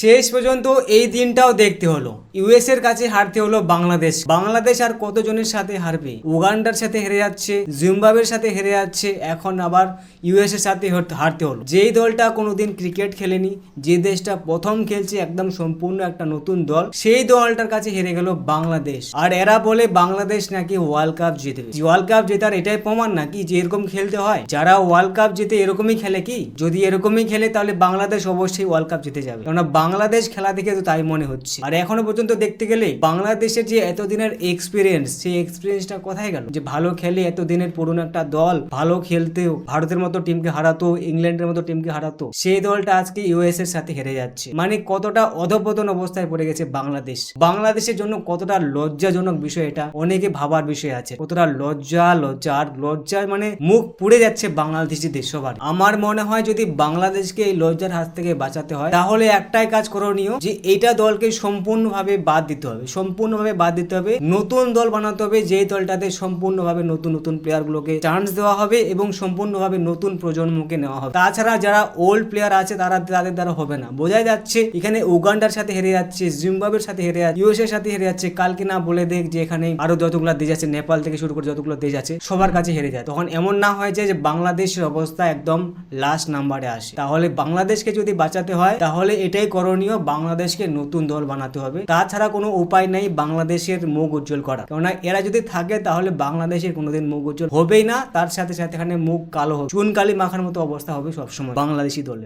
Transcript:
শেষ পর্যন্ত এই দিনটাও দেখতে হলো। ইউএস এর কাছে হারতে হলো বাংলাদেশ। বাংলাদেশ আর কতজনের সাথে হারবে? উগান্ডার সাথে হেরে যাচ্ছে জিম্বাবের সাথে হেরে যাচ্ছে, এখন আবার ইউএস এর সাথে হারতে হলো। যেই দলটা কোনোদিন ক্রিকেট খেলেনি, যে দেশটা প্রথম খেলছে একদম সম্পূর্ণ একটা নতুন দল, সেই দলটার কাছে হেরে গেল বাংলাদেশ। আর এরা বলে বাংলাদেশ নাকি ওয়ার্ল্ড কাপ জিতবে। ওয়ার্ল্ড কাপ জেতার এটাই প্রমাণ নাকি যে এরকম খেলতে হয়? যারা ওয়ার্ল্ড কাপ জিতে এরকমই খেলে কি? যদি এরকমই খেলে তাহলে বাংলাদেশ অবশ্যই ওয়ার্ল্ড কাপ জিতে যাবে। কেননা বাংলাদেশ খেলা দেখে তো তাই মনে হচ্ছে। আর এখনও পর্যন্ত দেখতে গেলে বাংলাদেশের যে এতদিনের এক্সপিরিয়েন্স সেই এক্সপিরিয়েন্সটা কোথায় গেল? যে ভালো খেলে এতদিনের পুরনো একটা দল, ভালো খেলতেও ভারতের মতো টিমকে হারাতো, ইংল্যান্ডের মতো টিমকে হারাতো, সেই দলটা আজকে ইউএস এর সাথে হেরে যাচ্ছে। মানে কতটা অধপতন অবস্থায় পড়ে গেছে বাংলাদেশ। বাংলাদেশের জন্য কতটা লজ্জাজনক বিষয় এটা, অনেকে ভাবার বিষয় আছে। কতটা লজ্জা লজ্জা আর লজ্জা মানে মুখ পুড়ে যাচ্ছে বাংলাদেশিদের সবার আমার মনে হয় যদি বাংলাদেশকে এই লজ্জার হাত থেকে বাঁচাতে হয়, তাহলে একটাই কাজ করণীয় যে এইটা দলকে সম্পূর্ণভাবে বাদ দিতে হবে, সম্পূর্ণভাবে বাদ দিতে হবে। নতুন দল বানাতে হবে, যেই দলটাতে সম্পূর্ণভাবে নতুন নতুন প্লেয়ার গুলোকে চান্স দেওয়া হবে এবং সম্পূর্ণভাবে নতুন প্রজন্মকে নেওয়া হবে। তাছাড়া যারা ওল্ড প্লেয়ার আছে, তারা তাদের দ্বারা হবে না। বোঝাই যাচ্ছে, এখানে উগান্ডার সাথে হেরে যাচ্ছে জিম্বাবের সাথে হেরে যাচ্ছে ইউএস এর সাথে হেরে যাচ্ছে। কালকে না বলে দেখ যে এখানে আরও যতগুলো দেশ আছে, নেপাল থেকে শুরু করে যতগুলো দেশ আছে, সবার কাছে হেরে যায়। তখন এমন না হয় যে বাংলাদেশের অবস্থা একদম লাস্ট নাম্বারে আসে। তাহলে বাংলাদেশকে যদি বাঁচাতে হয়, তাহলে এটাই করণীয়, বাংলাদেশকে নতুন দল বানাতে হবে। তাছাড়া কোনো উপায় নেই বাংলাদেশের মুখ উজ্জ্বল করা কেননা এরা যদি থাকে তাহলে বাংলাদেশের কোনোদিন মুখ উজ্জ্বল হবেই না। তার সাথে সাথে এখানে মুখ কালো হবে। চুন কালি মাখার মতো অবস্থা হবে সবসময় বাংলাদেশি দলের।